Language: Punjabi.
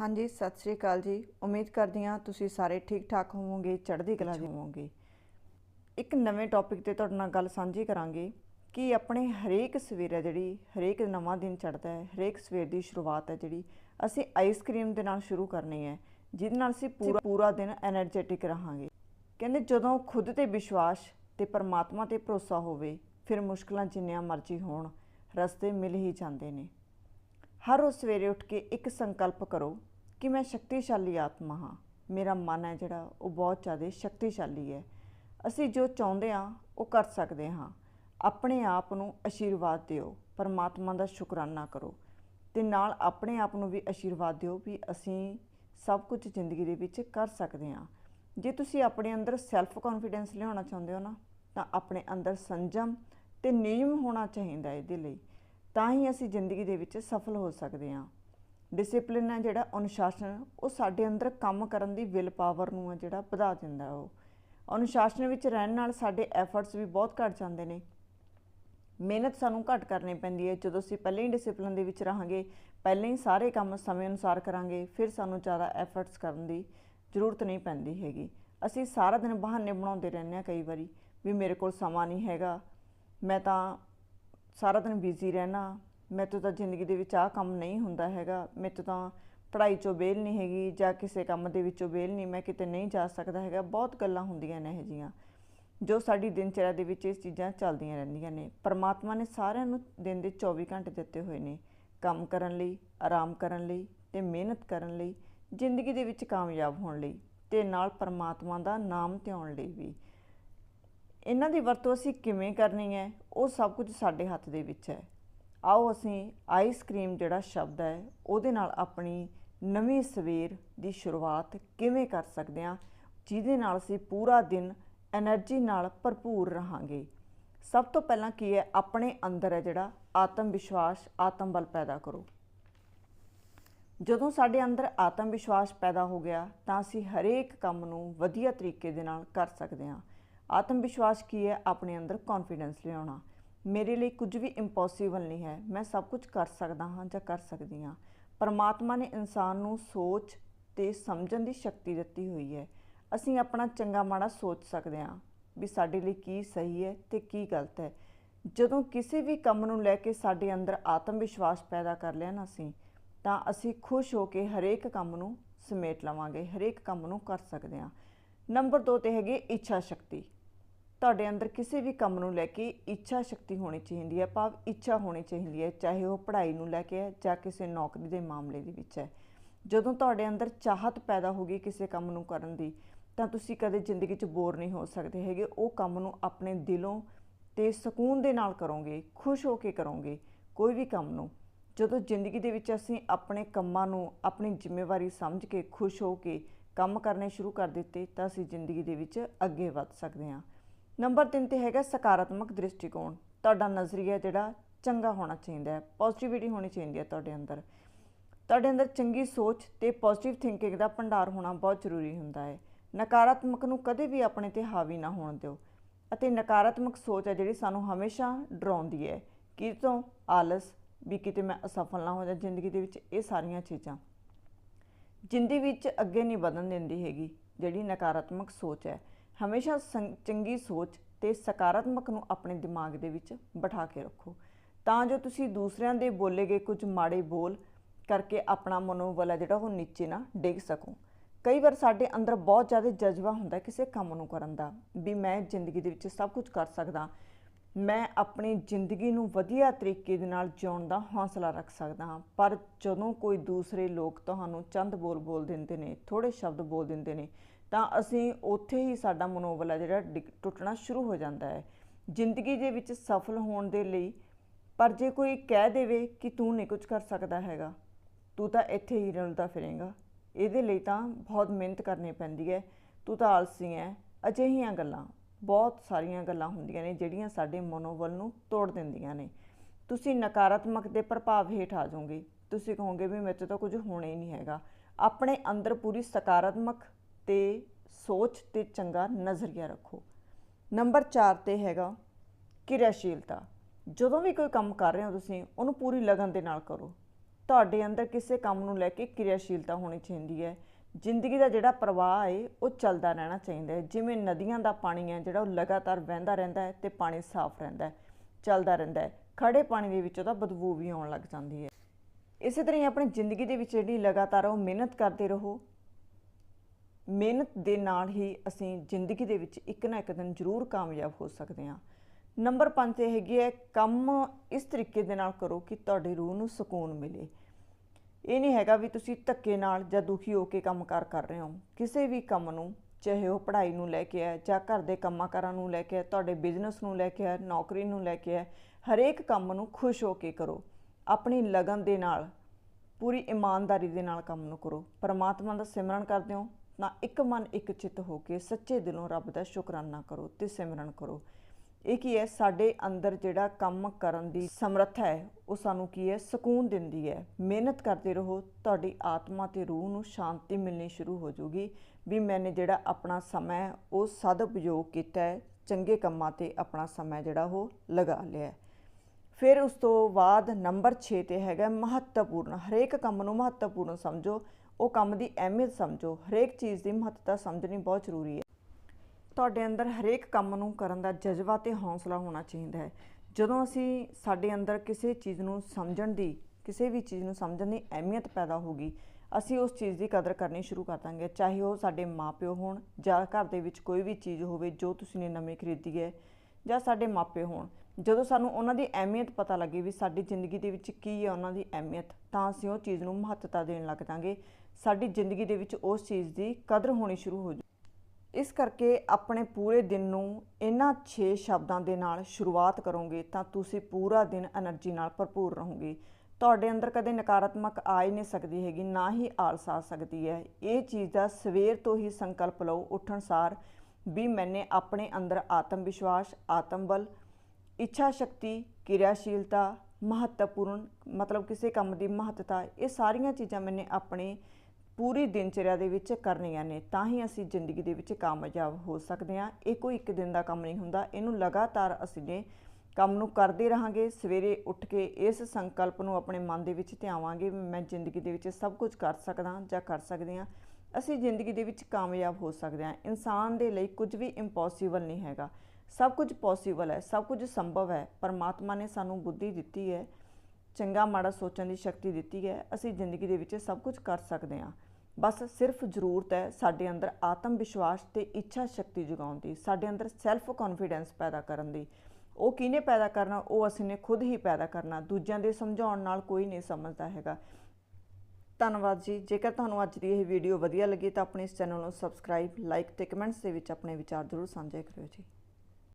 ਹਾਂਜੀ ਸਤਿ ਸ੍ਰੀ ਅਕਾਲ ਜੀ। ਉਮੀਦ ਕਰਦੇ ਹਾਂ ਤੁਸੀਂ ਸਾਰੇ ਠੀਕ ਠਾਕ ਹੋਵੋਗੇ ਚੜ੍ਹਦੀ ਕਲਾ ਜੀ ਹੋਵੋਗੇ। ਇੱਕ ਨਵੇਂ ਟੌਪਿਕ ਤੇ ਤੁਹਾਡੇ ਨਾਲ ਗੱਲ ਸਾਂਝੀ ਕਰਾਂਗੇ ਕਿ ਆਪਣੇ ਹਰੇਕ ਸਵੇਰ ਹੈ ਜਿਹੜੀ ਹਰੇਕ ਨਵਾਂ ਦਿਨ ਚੜ੍ਹਦਾ ਹੈ ਹਰੇਕ ਸਵੇਰ ਦੀ ਸ਼ੁਰੂਆਤ ਹੈ ਜਿਹੜੀ ਅਸੀਂ ਆਈਸਕ੍ਰੀਮ ਦੇ ਨਾਲ ਸ਼ੁਰੂ ਕਰਨੀ ਹੈ ਜਿਹਦੇ ਨਾਲ ਅਸੀਂ ਪੂਰਾ ਪੂਰਾ ਦਿਨ એનર્ਜੈਟਿਕ ਰਹਾਂਗੇ। ਕਹਿੰਦੇ ਜਦੋਂ ਖੁਦ ਤੇ ਵਿਸ਼ਵਾਸ ਤੇ ਪਰਮਾਤਮਾ ਤੇ ਭਰੋਸਾ ਹੋਵੇ ਫਿਰ ਮੁਸ਼ਕਲਾਂ ਜਿੰਨੀਆਂ ਮਰਜ਼ੀ ਹੋਣ ਰਸਤੇ ਮਿਲ ਹੀ ਜਾਂਦੇ ਨੇ। ਹਰ ਰੋਜ਼ ਸਵੇਰੇ ਉੱਠ ਕੇ ਇੱਕ ਸੰਕਲਪ ਕਰੋ ਕਿ ਮੈਂ ਸ਼ਕਤੀਸ਼ਾਲੀ ਆਤਮਾ ਹਾਂ। ਮੇਰਾ ਮਨ ਹੈ ਜਿਹੜਾ, ਉਹ ਬਹੁਤ ਜ਼ਿਆਦਾ ਸ਼ਕਤੀਸ਼ਾਲੀ ਹੈ। ਅਸੀਂ ਜੋ ਚਾਹੁੰਦੇ ਹਾਂ, ਉਹ ਕਰ ਸਕਦੇ ਹਾਂ। ਆਪਣੇ ਆਪ ਨੂੰ ਆਸ਼ੀਰਵਾਦ ਦਿਓ। ਪਰਮਾਤਮਾ ਦਾ ਸ਼ੁਕਰਾਨਾ ਕਰੋ। ਤੇ ਨਾਲ ਆਪਣੇ ਆਪ ਨੂੰ ਵੀ ਆਸ਼ੀਰਵਾਦ ਦਿਓ ਵੀ ਅਸੀਂ ਸਭ ਕੁਝ ਜ਼ਿੰਦਗੀ ਦੇ ਵਿੱਚ ਕਰ ਸਕਦੇ ਹਾਂ। ਜੇ ਤੁਸੀਂ ਆਪਣੇ ਅੰਦਰ ਸੈਲਫ ਕੌਨਫੀਡੈਂਸ ਲਿਆਉਣਾ ਚਾਹੁੰਦੇ ਹੋ ਨਾ, ਤਾਂ ਆਪਣੇ ਅੰਦਰ ਸੰਜਮ ਤੇ ਨਿਯਮ ਹੋਣਾ ਚਾਹੀਦਾ ਇਹਦੇ ਲਈ। ਤਾਂ ਹੀ ਅਸੀਂ ਜ਼ਿੰਦਗੀ ਦੇ ਵਿੱਚ ਸਫਲ ਹੋ ਸਕਦੇ ਹਾਂ। ਡਿਸਪਲਿਨ ਹੈ ਜਿਹੜਾ ਅਨੁਸ਼ਾਸਨ, ਉਹ ਸਾਡੇ ਅੰਦਰ ਕੰਮ ਕਰਨ ਦੀ ਵਿਲ ਪਾਵਰ ਨੂੰ ਹੈ ਜਿਹੜਾ ਵਧਾ ਦਿੰਦਾ ਉਹ। ਅਨੁਸ਼ਾਸਨ ਵਿੱਚ ਰਹਿਣ ਨਾਲ ਸਾਡੇ ਐਫਰਟਸ ਵੀ ਬਹੁਤ ਘਟ ਜਾਂਦੇ ਨੇ। ਮਿਹਨਤ ਸਾਨੂੰ ਘੱਟ ਕਰਨੀ ਪੈਂਦੀ ਹੈ। ਜਦੋਂ ਅਸੀਂ ਪਹਿਲਾਂ ਹੀ ਡਿਸਪਲਿਨ ਦੇ ਵਿੱਚ ਰਹਾਂਗੇ, ਪਹਿਲਾਂ ਹੀ ਸਾਰੇ ਕੰਮ ਸਮੇਂ ਅਨੁਸਾਰ ਕਰਾਂਗੇ, ਫਿਰ ਸਾਨੂੰ ਜ਼ਿਆਦਾ ਐਫਰਟਸ ਕਰਨ ਦੀ ਜ਼ਰੂਰਤ ਨਹੀਂ ਪੈਂਦੀ ਹੈਗੀ। ਅਸੀਂ ਸਾਰਾ ਦਿਨ ਬਹਾਨੇ ਬਣਾਉਂਦੇ ਰਹਿੰਦੇ ਹਾਂ ਕਈ ਵਾਰੀ ਵੀ ਮੇਰੇ ਕੋਲ ਸਮਾਂ ਨਹੀਂ ਹੈਗਾ, ਮੈਂ ਤਾਂ ਸਾਰਾ ਦਿਨ ਬਿਜ਼ੀ ਰਹਿਣਾ ਮੇਰੇ ਤਾਂ ਜ਼ਿੰਦਗੀ ਦੇ ਵਿੱਚ ਆਹ ਕੰਮ ਨਹੀਂ ਹੁੰਦਾ ਹੈਗਾ। ਮੇਰੇ ਤਾਂ ਪੜ੍ਹਾਈ ਚੋਂ ਵੇਲ ਨਹੀਂ ਹੈਗੀ ਜਾਂ ਕਿਸੇ ਕੰਮ ਦੇ ਵਿੱਚੋਂ ਵੇਲ ਨਹੀਂ, ਮੈਂ ਕਿਤੇ ਨਹੀਂ ਜਾ ਸਕਦਾ ਹੈਗਾ। ਬਹੁਤ ਗੱਲਾਂ ਹੁੰਦੀਆਂ ਨੇ ਇਹ ਜੀਆਂ, ਜੋ ਸਾਡੀ ਦਿਨਚਰਿਆ ਦੇ ਵਿੱਚ ਇਹ ਚੀਜ਼ਾਂ ਚੱਲਦੀਆਂ ਰਹਿੰਦੀਆਂ ਨੇ। ਪਰਮਾਤਮਾ ਨੇ ਸਾਰਿਆਂ ਨੂੰ ਦਿਨ ਦੇ 24 ਘੰਟੇ ਦਿੱਤੇ ਹੋਏ ਨੇ, ਕੰਮ ਕਰਨ ਲਈ, ਆਰਾਮ ਕਰਨ ਲਈ ਤੇ ਮਿਹਨਤ ਕਰਨ ਲਈ, ਜ਼ਿੰਦਗੀ ਦੇ ਵਿੱਚ ਕਾਮਯਾਬ ਹੋਣ ਲਈ ਤੇ ਨਾਲ ਪਰਮਾਤਮਾ ਦਾ ਨਾਮ ਧਿਆਉਣ ਲਈ ਵੀ। ਇਹਨਾਂ ਦੀ ਵਰਤੋਂ ਅਸੀਂ ਕਿਵੇਂ ਕਰਨੀ ਹੈ, ਉਹ ਸਭ ਕੁਝ ਸਾਡੇ ਹੱਥ ਦੇ ਵਿੱਚ ਹੈ। ਆਓ ਅਸੀਂ ਆਈਸਕ੍ਰੀਮ ਜਿਹੜਾ ਸ਼ਬਦ ਹੈ, ਉਹਦੇ ਨਾਲ ਆਪਣੀ ਨਵੀਂ ਸਵੇਰ ਦੀ ਸ਼ੁਰੂਆਤ ਕਿਵੇਂ ਕਰ ਸਕਦੇ ਹਾਂ, ਜਿਹਦੇ ਨਾਲ ਅਸੀਂ ਪੂਰਾ ਦਿਨ એનર્ਜੀ ਨਾਲ ਭਰਪੂਰ ਰਹਾਂਗੇ। ਸਭ ਤੋਂ ਪਹਿਲਾਂ ਕੀ ਹੈ, ਆਪਣੇ ਅੰਦਰ ਹੈ ਜਿਹੜਾ ਆਤਮ ਵਿਸ਼ਵਾਸ ਆਤਮ ਬਲ ਪੈਦਾ ਕਰੋ। ਜਦੋਂ ਸਾਡੇ ਅੰਦਰ ਆਤਮ ਵਿਸ਼ਵਾਸ ਪੈਦਾ ਹੋ ਗਿਆ, ਤਾਂ ਅਸੀਂ ਹਰੇਕ ਕੰਮ ਨੂੰ ਵਧੀਆ ਤਰੀਕੇ ਦੇ ਨਾਲ ਕਰ ਸਕਦੇ ਹਾਂ। ਆਤਮ ਵਿਸ਼ਵਾਸ ਕੀ ਹੈ? ਆਪਣੇ ਅੰਦਰ ਕੌਨਫੀਡੈਂਸ ਲਿਆਉਣਾ। ਮੇਰੇ ਲਈ ਕੁਝ ਵੀ ਇੰਪੋਸੀਬਲ ਨਹੀਂ ਹੈ। ਮੈਂ ਸਭ ਕੁਝ ਕਰ ਸਕਦਾ ਹਾਂ ਜਾਂ ਕਰ ਸਕਦੀ ਹਾਂ। ਪਰਮਾਤਮਾ ਨੇ ਇਨਸਾਨ ਨੂੰ ਸੋਚ ਤੇ ਸਮਝਣ ਦੀ ਸ਼ਕਤੀ ਦਿੱਤੀ ਹੋਈ ਹੈ। ਅਸੀਂ ਆਪਣਾ ਚੰਗਾ ਮਾੜਾ ਸੋਚ ਸਕਦੇ ਹਾਂ ਵੀ ਸਾਡੇ ਲਈ ਕੀ ਸਹੀ ਹੈ ਤੇ ਕੀ ਗਲਤ ਹੈ। ਜਦੋਂ ਕਿਸੇ ਵੀ ਕੰਮ ਨੂੰ ਲੈ ਕੇ ਸਾਡੇ ਅੰਦਰ ਆਤਮ ਵਿਸ਼ਵਾਸ ਪੈਦਾ ਕਰ ਲਿਆ ਨਾ ਅਸੀਂ, ਤਾਂ ਅਸੀਂ ਖੁਸ਼ ਹੋ ਕੇ ਹਰੇਕ ਕੰਮ ਨੂੰ ਸਮੇਟ ਲਵਾਂਗੇ, ਹਰੇਕ ਕੰਮ ਨੂੰ ਕਰ ਸਕਦੇ ਹਾਂ। ਨੰਬਰ 2 ਤੇ ਹੈਗੇ ਇੱਛਾ ਸ਼ਕਤੀ। ਤੁਹਾਡੇ ਅੰਦਰ ਕਿਸੇ ਵੀ ਕੰਮ ਨੂੰ ਲੈ ਕੇ ਇੱਛਾ ਸ਼ਕਤੀ ਹੋਣੀ ਚਾਹੀਦੀ ਹੈ, ਭਾਵ ਇੱਛਾ ਹੋਣੀ ਚਾਹੀਦੀ ਹੈ, ਚਾਹੇ ਉਹ ਪੜ੍ਹਾਈ ਨੂੰ ਲੈ ਕੇ ਹੈ ਜਾਂ ਕਿਸੇ ਨੌਕਰੀ ਦੇ ਮਾਮਲੇ ਦੇ ਵਿੱਚ ਹੈ। ਜਦੋਂ ਤੁਹਾਡੇ ਅੰਦਰ ਚਾਹਤ ਪੈਦਾ ਹੋਗੀ ਕਿਸੇ ਕੰਮ ਨੂੰ ਕਰਨ ਦੀ, ਤਾਂ ਤੁਸੀਂ ਕਦੇ ਜ਼ਿੰਦਗੀ 'ਚ ਬੋਰ ਨਹੀਂ ਹੋ ਸਕਦੇ ਹੈਗੇ। ਉਹ ਕੰਮ ਨੂੰ ਆਪਣੇ ਦਿਲੋਂ ਤੇ ਸਕੂਨ ਦੇ ਨਾਲ ਕਰੋਗੇ, ਖੁਸ਼ ਹੋ ਕੇ ਕਰੋਗੇ ਕੋਈ ਵੀ ਕੰਮ ਨੂੰ। ਜਦੋਂ ਜ਼ਿੰਦਗੀ ਦੇ ਵਿੱਚ ਅਸੀਂ ਆਪਣੇ ਕੰਮਾਂ ਨੂੰ, ਆਪਣੀ ਜ਼ਿੰਮੇਵਾਰੀ ਸਮਝ ਕੇ, ਖੁਸ਼ ਹੋ ਕੇ ਕੰਮ ਕਰਨੇ ਸ਼ੁਰੂ ਕਰ ਦਿੱਤੇ, ਤਾਂ ਅਸੀਂ ਜ਼ਿੰਦਗੀ ਦੇ ਵਿੱਚ ਅੱਗੇ ਵੱਧ ਸਕਦੇ ਹਾਂ। ਨੰਬਰ 3 ਤੇ ਹੈਗਾ ਸਕਾਰਾਤਮਕ ਦ੍ਰਿਸ਼ਟੀਕੋਣ। ਤੁਹਾਡਾ ਨਜ਼ਰੀਆ ਜਿਹੜਾ ਚੰਗਾ ਹੋਣਾ ਚਾਹੀਦਾ ਹੈ ਪੋਜ਼ਿਟਿਵਿਟੀ ਹੋਣੀ ਚਾਹੀਦੀ ਹੈ ਤੁਹਾਡੇ ਅੰਦਰ। ਤੁਹਾਡੇ ਅੰਦਰ ਚੰਗੀ ਸੋਚ ਤੇ ਪੋਜ਼ਿਟਿਵ ਥਿੰਕਿੰਗ ਦਾ ਭੰਡਾਰ ਹੋਣਾ ਬਹੁਤ ਜ਼ਰੂਰੀ ਹੁੰਦਾ ਹੈ। ਨਕਾਰਾਤਮਕ ਨੂੰ ਕਦੇ ਵੀ ਆਪਣੇ ਤੇ ਹਾਵੀ ਨਾ ਹੋਣ ਦਿਓ। ਅਤੇ ਨਕਾਰਾਤਮਕ ਸੋਚ ਹੈ ਜਿਹੜੀ ਸਾਨੂੰ ਹਮੇਸ਼ਾ ਡਰਾਉਂਦੀ ਹੈ ਕਿ ਤੋਂ ਆਲਸ ਵੀ ਕਿਤੇ ਮੈਂ ਅਸਫਲ ਨਾ ਹੋ ਜਾ ਜ਼ਿੰਦਗੀ ਦੇ ਵਿੱਚ, ਇਹ ਸਾਰੀਆਂ ਚੀਜ਼ਾਂ। ਜ਼ਿੰਦਗੀ ਵਿੱਚ ਅੱਗੇ ਨਹੀਂ ਵਧਣ ਦਿੰਦੀ ਹੈਗੀ ਜਿਹੜੀ ਨਕਾਰਾਤਮਕ ਸੋਚ ਹੈ। ਹਮੇਸ਼ਾ ਚੰਗੀ ਸੋਚ ਤੇ ਸਕਾਰਾਤਮਕ ਨੂੰ ਆਪਣੇ ਦਿਮਾਗ ਦੇ ਵਿੱਚ ਬਿਠਾ ਕੇ ਰੱਖੋ। ਤਾਂ ਜੋ ਤੁਸੀਂ ਦੂਸਰਿਆਂ ਦੇ ਬੋਲੇ ਗਏ ਕੁਝ ਮਾੜੇ ਬੋਲ ਕਰਕੇ ਆਪਣਾ ਮਨੋਬਲ ਹੈ ਜਿਹੜਾ ਉਹ ਨੀਚੇ ਨਾ ਡਿੱਗ ਸਕੋ। ਕਈ ਵਾਰ ਸਾਡੇ ਅੰਦਰ ਬਹੁਤ ਜ਼ਿਆਦਾ ਜਜ਼ਬਾ ਹੁੰਦਾ ਕਿਸੇ ਕੰਮ ਨੂੰ ਕਰਨ ਦਾ, ਵੀ ਮੈਂ ਜ਼ਿੰਦਗੀ ਦੇ ਵਿੱਚ ਸਭ ਕੁਝ ਕਰ ਸਕਦਾ, ਮੈਂ ਆਪਣੀ ਜ਼ਿੰਦਗੀ ਨੂੰ ਵਧੀਆ ਤਰੀਕੇ ਦੇ ਨਾਲ ਜਿਉਣ ਦਾ ਹੌਸਲਾ ਰੱਖ ਸਕਦਾ ਹਾਂ, ਪਰ ਜਦੋਂ ਕੋਈ ਦੂਸਰੇ ਲੋਕ ਤੁਹਾਨੂੰ ਚੰਦ ਬੋਲ ਬੋਲ ਦਿੰਦੇ ਨੇ ਥੋੜੇ ਸ਼ਬਦ ਬੋਲ ਦਿੰਦੇ ਨੇ ਤਾਂ ਅਸੀਂ ਉੱਥੇ ਹੀ ਸਾਡਾ ਮਨੋਬਲ ਹੈ ਜਿਹੜਾ ਟੁੱਟਣਾ ਸ਼ੁਰੂ ਹੋ ਜਾਂਦਾ ਹੈ। ਜ਼ਿੰਦਗੀ ਦੇ ਵਿੱਚ ਸਫਲ ਹੋਣ ਦੇ ਲਈ, ਪਰ ਜੇ ਕੋਈ ਕਹਿ ਦੇਵੇ ਕਿ ਤੂੰ ਨਹੀਂ ਕੁਝ ਕਰ ਸਕਦਾ ਹੈਗਾ, ਤੂੰ ਤਾਂ ਇੱਥੇ ਹੀ ਰੁਲਦਾ ਫਿਰੇਗਾ। ਇਹਦੇ ਲਈ ਤਾਂ ਬਹੁਤ ਮਿਹਨਤ ਕਰਨੀ ਪੈਂਦੀ ਹੈ। ਤੂੰ ਤਾਂ ਆਲਸੀ ਹੈ ਅਜਿਹੀਆਂ ਗੱਲਾਂ, ਬਹੁਤ ਸਾਰੀਆਂ ਗੱਲਾਂ ਹੁੰਦੀਆਂ ਨੇ ਜਿਹੜੀਆਂ ਸਾਡੇ ਮਨੋਬਲ ਨੂੰ ਤੋੜ ਦਿੰਦੀਆਂ ਨੇ। ਤੁਸੀਂ ਨਕਾਰਾਤਮਕ ਦੇ ਪ੍ਰਭਾਵ ਹੇਠ ਆ ਜਾਓਗੇ। ਤੁਸੀਂ ਕਹੋਗੇ ਵੀ ਮੇਰੇ ਤੋਂ ਤਾਂ ਕੁਝ ਹੋਣਾ ਹੀ ਨਹੀਂ ਹੈਗਾ। ਆਪਣੇ ਅੰਦਰ ਪੂਰੀ ਸਕਾਰਾਤਮਕ ਤੇ ਸੋਚ ਤੇ ਚੰਗਾ ਨਜ਼ਰੀਆ ਰੱਖੋ। ਨੰਬਰ 4 ਤੇ ਹੈਗਾ ਕਿਰਿਆਸ਼ੀਲਤਾ। ਜਦੋਂ ਵੀ ਕੋਈ ਕੰਮ ਕਰ ਰਹੇ ਹੋ ਤੁਸੀਂ, ਉਹਨੂੰ ਪੂਰੀ ਲਗਨ ਦੇ ਨਾਲ ਕਰੋ। ਤੁਹਾਡੇ ਅੰਦਰ ਕਿਸੇ ਕੰਮ ਨੂੰ ਲੈ ਕੇ ਕਿਰਿਆਸ਼ੀਲਤਾ ਹੋਣੀ ਚਾਹੀਦੀ ਹੈ। ਜ਼ਿੰਦਗੀ ਦਾ ਜਿਹੜਾ ਪ੍ਰਵਾਹ ਹੈ, ਉਹ ਚੱਲਦਾ ਰਹਿਣਾ ਚਾਹੀਦਾ ਹੈ। ਜਿਵੇਂ ਨਦੀਆਂ ਦਾ ਪਾਣੀ ਹੈ, ਜਿਹੜਾ ਉਹ ਲਗਾਤਾਰ ਵਹਿੰਦਾ ਰਹਿੰਦਾ ਹੈ ਤੇ ਪਾਣੀ ਸਾਫ਼ ਰਹਿੰਦਾ ਹੈ, ਚੱਲਦਾ ਰਹਿੰਦਾ ਹੈ। ਖੜੇ ਪਾਣੀ ਦੇ ਵਿੱਚ ਉਹਦਾ ਬਦਬੂ ਵੀ ਆਉਣ ਲੱਗ ਜਾਂਦੀ ਹੈ। ਇਸੇ ਤਰ੍ਹਾਂ ਹੀ ਆਪਣੀ ਜ਼ਿੰਦਗੀ ਦੇ ਵਿੱਚ ਜਿਹੜੀ ਲਗਾਤਾਰ ਉਹ ਮਿਹਨਤ ਕਰਦੇ ਰਹੋ ਮਿਹਨਤ ਦੇ ਨਾਲ ਹੀ ਅਸੀਂ ਜ਼ਿੰਦਗੀ ਦੇ ਵਿੱਚ ਇੱਕ ਨਾ ਇੱਕ ਦਿਨ ਜ਼ਰੂਰ ਕਾਮਯਾਬ ਹੋ ਸਕਦੇ ਹਾਂ। ਨੰਬਰ 5 ਤੇ ਹੈਗੀ ਹੈ, ਕੰਮ ਇਸ ਤਰੀਕੇ ਦੇ ਨਾਲ ਕਰੋ ਕਿ ਤੁਹਾਡੀ ਰੂਹ ਨੂੰ ਸਕੂਨ ਮਿਲੇ। ਇਹ ਨਹੀਂ ਹੈਗਾ ਵੀ ਤੁਸੀਂ ਧੱਕੇ ਨਾਲ ਜਾਂ ਦੁਖੀ ਹੋ ਕੇ ਕੰਮਕਾਰ ਕਰ ਰਹੇ ਹੋ। ਕਿਸੇ ਵੀ ਕੰਮ ਨੂੰ, ਚਾਹੇ ਉਹ ਪੜ੍ਹਾਈ ਨੂੰ ਲੈ ਕੇ ਹੈ ਜਾਂ ਘਰ ਦੇ ਕੰਮਾਂ ਕਾਰਾਂ ਨੂੰ ਲੈ ਕੇ ਹੈ ਤੁਹਾਡੇ ਬਿਜ਼ਨਸ ਨੂੰ ਲੈ ਕੇ ਹੈ ਨੌਕਰੀ ਨੂੰ ਲੈ ਕੇ ਹੈ ਹਰੇਕ ਕੰਮ ਨੂੰ ਖੁਸ਼ ਹੋ ਕੇ ਕਰੋ। ਆਪਣੀ ਲਗਨ ਦੇ ਨਾਲ, ਪੂਰੀ ਇਮਾਨਦਾਰੀ ਦੇ ਨਾਲ ਕੰਮ ਨੂੰ ਕਰੋ। ਪਰਮਾਤਮਾ ਦਾ ਸਿਮਰਨ ਕਰਦੇ ਹੋ। ਨਾ ਇੱਕ ਮਨ ਇੱਕ ਚਿੱਤ ਹੋ ਕੇ ਸੱਚੇ ਦਿਲੋਂ ਰੱਬ ਦਾ ਸ਼ੁਕਰਾਨਾ ਕਰੋ ਤੇ ਸਿਮਰਨ ਕਰੋ। ਇਹ ਕੀ ਹੈ? ਸਾਡੇ ਅੰਦਰ ਜਿਹੜਾ ਕੰਮ ਕਰਨ ਦੀ ਸਮਰੱਥਾ ਹੈ, ਉਹ ਸਾਨੂੰ ਕੀ ਹੈ? ਸਕੂਨ ਦਿੰਦੀ ਹੈ। ਮਿਹਨਤ ਕਰਦੇ ਰਹੋ, ਤੁਹਾਡੀ ਆਤਮਾ ਤੇ ਰੂਹ ਨੂੰ ਸ਼ਾਂਤੀ ਮਿਲਣੀ ਸ਼ੁਰੂ ਹੋ ਜਾਊਗੀ ਵੀ ਮੈਨੇ ਜਿਹੜਾ ਆਪਣਾ ਸਮਾਂ ਉਹ ਸਦ ਉਪਯੋਗ ਕੀਤਾ ਹੈ, ਚੰਗੇ ਕੰਮਾਂ ਤੇ ਆਪਣਾ ਸਮਾਂ ਜਿਹੜਾ ਉਹ ਲਗਾ ਲਿਆ ਫਿਰ ਉਸ ਤੋਂ ਬਾਅਦ ਨੰਬਰ 6 ਤੇ ਹੈਗਾ ਮਹੱਤਵਪੂਰਨ। ਹਰੇਕ ਕੰਮ ਨੂੰ ਮਹੱਤਵਪੂਰਨ ਸਮਝੋ। ਉਹ ਕੰਮ ਦੀ ਅਹਿਮੀਅਤ ਸਮਝੋ। ਹਰੇਕ ਚੀਜ਼ ਦੀ ਮਹੱਤਤਾ ਸਮਝਣੀ ਬਹੁਤ ਜ਼ਰੂਰੀ ਹੈ। ਤੁਹਾਡੇ ਅੰਦਰ ਹਰੇਕ ਕੰਮ ਨੂੰ ਕਰਨ ਦਾ ਜਜ਼ਬਾ ਤੇ ਹੌਸਲਾ ਹੋਣਾ ਚਾਹੀਦਾ ਹੈ। ਜਦੋਂ ਅਸੀਂ ਸਾਡੇ ਅੰਦਰ ਕਿਸੇ ਚੀਜ਼ ਨੂੰ ਸਮਝਣ ਦੀ, ਕਿਸੇ ਵੀ ਚੀਜ਼ ਨੂੰ ਸਮਝਣ ਦੀ ਅਹਿਮੀਅਤ ਪੈਦਾ ਹੋਗੀ ਅਸੀਂ ਉਸ ਚੀਜ਼ ਦੀ ਕਦਰ ਕਰਨੀ ਸ਼ੁਰੂ ਕਰ ਦਾਂਗੇ। ਚਾਹੇ ਉਹ ਸਾਡੇ ਮਾਪਿਓ ਹੋਣ ਜਾਂ ਘਰ ਦੇ ਵਿੱਚ ਕੋਈ ਵੀ ਚੀਜ਼ ਹੋਵੇ ਜੋ ਤੁਸੀਂ ਨੇ ਨਵੀਂ ਖਰੀਦੀ ਹੈ ਜਾਂ ਸਾਡੇ ਮਾਪੇ ਹੋਣ। ਜਦੋਂ ਸਾਨੂੰ ਉਹਨਾਂ ਦੀ ਅਹਿਮੀਅਤ ਪਤਾ ਲੱਗੇ ਵੀ ਸਾਡੀ ਜ਼ਿੰਦਗੀ ਦੇ ਵਿੱਚ ਕੀ ਹੈ ਉਹਨਾਂ ਦੀ ਅਹਿਮੀਅਤ, ਤਾਂ ਅਸੀਂ ਉਹ ਚੀਜ਼ ਨੂੰ ਮਹੱਤਤਾ ਦੇਣ ਲੱਗ ਜਾਾਂਗੇ। ਸਾਡੀ ਜ਼ਿੰਦਗੀ ਦੇ ਵਿੱਚ ਉਸ ਚੀਜ਼ ਦੀ ਕਦਰ ਹੋਣੀ ਸ਼ੁਰੂ ਹੋ ਜੂ ਇਸ ਕਰਕੇ ਆਪਣੇ ਪੂਰੇ ਦਿਨ ਨੂੰ ਇਹਨਾਂ 6 ਸ਼ਬਦਾਂ ਦੇ ਨਾਲ ਸ਼ੁਰੂਆਤ ਕਰੋਗੇ ਤਾਂ ਤੁਸੀਂ ਪੂਰਾ ਦਿਨ એનર્ਜੀ ਨਾਲ ਭਰਪੂਰ ਰਹੋਗੇ। ਤੁਹਾਡੇ ਅੰਦਰ ਕਦੇ ਨਕਾਰਾਤਮਕ ਆ ਹੀ ਨਹੀਂ ਸਕਦੀ ਹੈਗੀ, ਨਾ ਹੀ ਆਲਸ ਆ ਸਕਦੀ ਹੈ। ਇਹ ਚੀਜ਼ ਦਾ ਸਵੇਰ ਤੋਂ ਹੀ ਸੰਕਲਪ ਲਓ, ਉੱਠਣ ਸਾਰ ਵੀ ਮੈਨੇ ਆਪਣੇ ਅੰਦਰ ਆਤਮ ਵਿਸ਼ਵਾਸ ਆਤਮ ਬਲ ਇੱਛਾ ਸ਼ਕਤੀ ਕਿਰਿਆਸ਼ੀਲਤਾ, ਮਹੱਤਵਪੂਰਨ, ਮਤਲਬ ਕਿਸੇ ਕੰਮ ਦੀ ਮਹੱਤਤਾ, ਇਹ ਸਾਰੀਆਂ ਚੀਜ਼ਾਂ ਮੈਨੇ ਆਪਣੇ ਪੂਰੀ ਦਿਨਚਰਿਆ ਦੇ ਵਿੱਚ ਕਰਨੀਆਂ ਨੇ। ਤਾਂ ਹੀ ਅਸੀਂ ਜ਼ਿੰਦਗੀ ਦੇ ਵਿੱਚ ਕਾਮਯਾਬ ਹੋ ਸਕਦੇ ਹਾਂ। ਇਹ ਕੋਈ ਇੱਕ ਦਿਨ ਦਾ ਕੰਮ ਨਹੀਂ ਹੁੰਦਾ। ਇਹਨੂੰ ਲਗਾਤਾਰ ਅਸੀਂ ਨੇ ਕੰਮ ਨੂੰ ਕਰਦੇ ਰਹਾਂਗੇ। ਸਵੇਰੇ ਉੱਠ ਕੇ ਇਸ ਸੰਕਲਪ ਨੂੰ ਆਪਣੇ ਮਨ ਦੇ ਵਿੱਚ ਧਿਆਵਾਂਗੇ। ਮੈਂ ਜ਼ਿੰਦਗੀ ਦੇ ਵਿੱਚ ਸਭ ਕੁਝ ਕਰ ਸਕਦਾ ਜਾਂ ਕਰ ਸਕਦੀ ਹਾਂ। ਅਸੀਂ ਜ਼ਿੰਦਗੀ ਦੇ ਵਿੱਚ ਕਾਮਯਾਬ ਹੋ ਸਕਦੇ ਹਾਂ। ਇਨਸਾਨ ਦੇ ਲਈ ਕੁਝ ਵੀ ਇੰਪੋਸੀਬਲ ਨਹੀਂ ਹੈਗਾ। ਸਭ ਕੁਝ ਪੋਸੀਬਲ ਹੈ, ਸਭ ਕੁਝ ਸੰਭਵ ਹੈ। ਪਰਮਾਤਮਾ ਨੇ ਸਾਨੂੰ ਬੁੱਧੀ ਦਿੱਤੀ ਹੈ, ਚੰਗਾ ਮਾੜਾ ਸੋਚਣ ਦੀ ਸ਼ਕਤੀ ਦਿੱਤੀ ਹੈ। ਅਸੀਂ ਜ਼ਿੰਦਗੀ ਦੇ ਵਿੱਚ ਸਭ ਕੁਝ ਕਰ ਸਕਦੇ ਹਾਂ। ਬਸ ਸਿਰਫ ਜ਼ਰੂਰਤ ਹੈ ਸਾਡੇ ਅੰਦਰ ਆਤਮ ਵਿਸ਼ਵਾਸ ਤੇ ਇੱਛਾ ਸ਼ਕਤੀ ਜਗਾਉਣ ਦੀ, ਸਾਡੇ ਅੰਦਰ ਸੈਲਫ ਕੌਨਫੀਡੈਂਸ ਪੈਦਾ ਕਰਨ ਦੀ। ਉਹ ਕਿਹਨੇ ਪੈਦਾ ਕਰਨਾ? ਉਹ ਅਸੀਂ ਨੇ ਖੁਦ ਹੀ ਪੈਦਾ ਕਰਨਾ। ਦੂਜਿਆਂ ਦੇ ਸਮਝਾਉਣ ਨਾਲ ਕੋਈ ਨਹੀਂ ਸਮਝਦਾ ਹੈਗਾ। ਧੰਨਵਾਦ ਜੀ। ਜੇਕਰ ਤੁਹਾਨੂੰ ਅੱਜ ਦੀ ਇਹ ਵੀਡੀਓ ਵਧੀਆ ਲੱਗੀ ਤਾਂ ਆਪਣੇ ਇਸ ਚੈਨਲ ਨੂੰ ਸਬਸਕ੍ਰਾਈਬ ਲਾਈਕ ਤੇ ਕਮੈਂਟਸ ਦੇ ਵਿੱਚ ਆਪਣੇ ਵਿਚਾਰ ਜ਼ਰੂਰ ਸਾਂਝੇ ਕਰਿਓ ਜੀ।